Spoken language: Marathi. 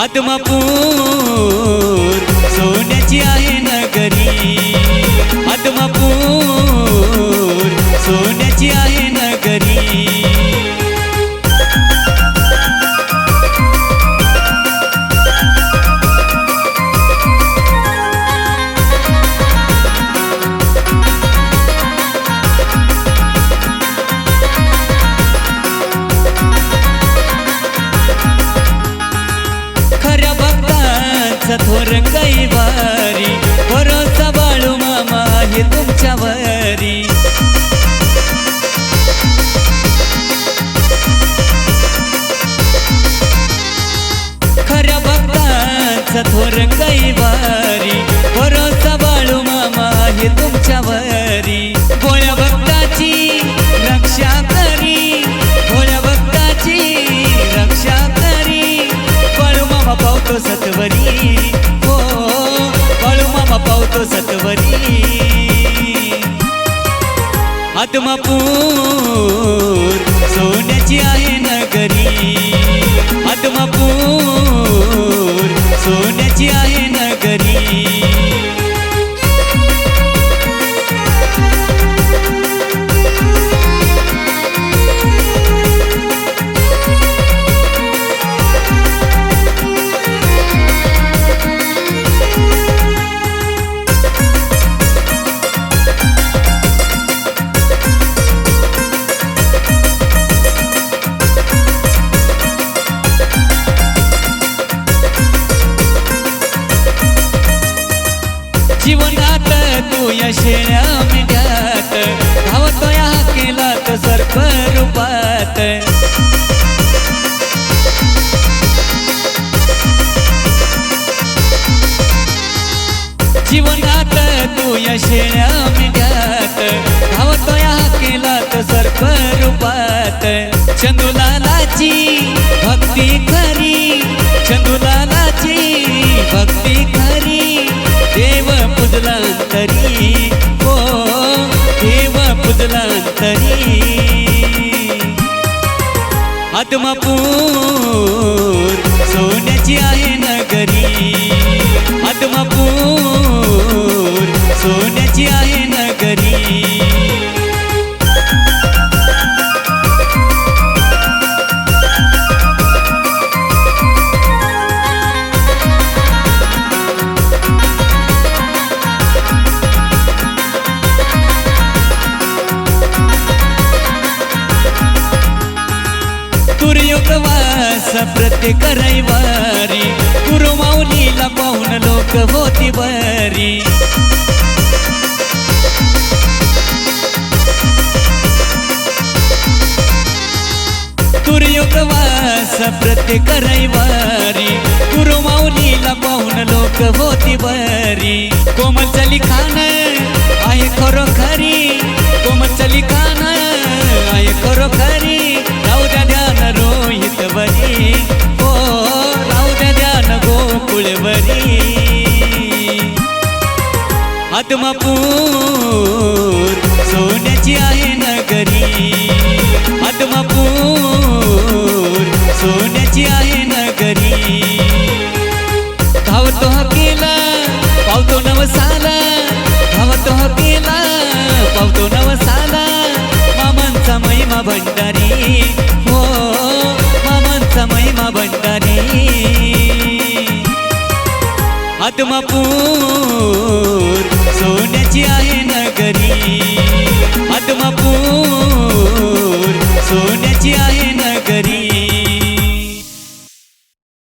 आत्मापूर सोन्याची आहे नगरी. आत्मापूर सोन्याची आहे नगरी भक्तांचा थोर कैवारी भरोसा बाळू मामा हे तुमच्यावरी. खऱ्या भक्तांचा थोर कैवारी आत्मापूर. सोन्याची आहे शेळ्या मेंढ्यात धावतो या केला तर सर्प रूपात जीवनात तू या शेळ्या मेंढ्यात धावतो या केला तर सर्प रूपात चंदुलालाची भक्ती तरी हो देवा पुजला तरी आत्मापूर सोन्याची आहे होते प्रत्येक रविवारी गुरुमाऊलीला पाहून लोक होती बरी. तुर्युगवास प्रत्येक रविवारी गुरुमाऊलीला पाहून लोक होती बरी. कोमल चली खान आहे खरोखरी. कोमल चली खान आहे खरोखरी. आत्मापूर सोन्याची आहे नगरी. आत्मापूर सोन्याची आहे नगरी. धावतो हकीला पावतो नवसाला. धावतो हकीला पावतो नवसाला. मामांचा महिमा भंडारी. हो मामांचा महिमा भंडारी. आत्मापूर सोन्याची